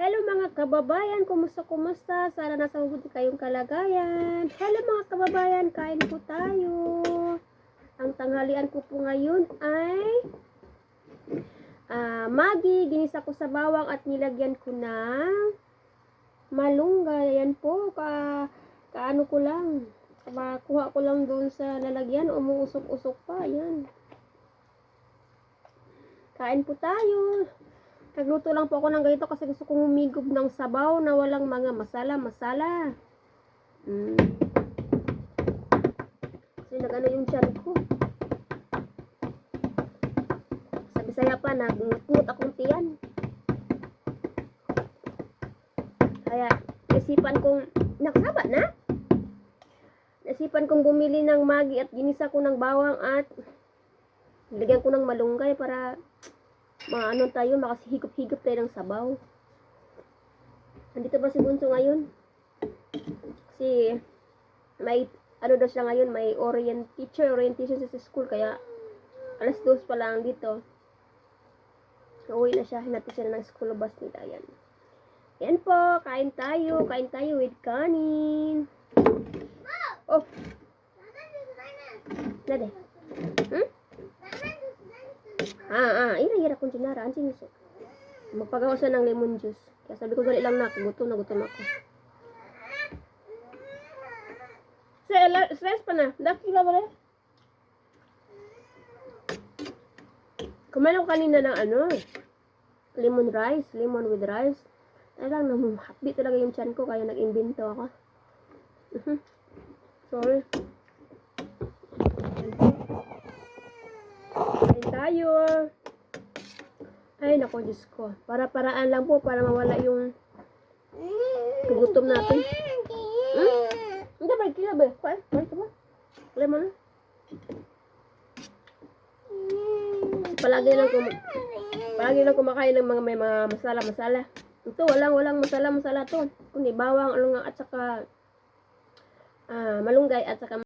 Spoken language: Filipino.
Hello mga kababayan, kumusta kumusta? Sana nasa mabuti kayong kalagayan. Hello mga kababayan, kain po tayo. Ang tanghalian ko po ngayon ay ah magi, ginisa ko sa bawang at nilagyan ko ng malunggay. Ayan po, ka, kaano ko lang. Makuha ko lang doon sa lalagyan, umuusok-usok pa. Ayan. Kain po tayo. Nagluto lang po ako ng ganito kasi gusto kong humigob ng sabaw na walang mga masala-masala. Mm. Kasi nagano yung tiyan ko. Sa Bisaya pa, nagngut akong tiyan. Kaya, isipan kong, nakasaba na? Nasipan kong bumili ng magi at ginisa ko ng bawang at lagyan ko ng malunggay para maano tayo, makasihigop-higop tayo ng sabaw. Nandito ba si Bunso ngayon? Kasi may ano daw siya ngayon, may orient teacher orientation sa school kaya alas dos pa lang dito. Uwi na siya, hinatid siya ng school bus nila yan. Yan po, kain tayo, kain tayo with kanin. Oh, nade. Hmm? Ah, ah, ira ira kung sinara, ansin gusto. Magpagawa siya ng lemon juice. Kaya sabi ko dali lang na, gutom na gutom ako. Sa stress pa na. Daki ba ba? Kumain ako kanina ng ano, lemon rice, lemon with rice. Talagang namumhapdi talaga yung chan ko, kaya nag-invento ako. Mhm. Sorry. Kain tayo. Ay, nako, Diyos ko. Para-paraan lang po para mawala yung gutom natin. Hmm? Hindi ba, kila ba? Kuha ito ba? Kuha mo na. Palagi lang kum palagi lang kumakain ng mga may mga masala-masala. Ito, walang walang masala-masala to. Kundi bawang, alungang at saka ah, malunggay at saka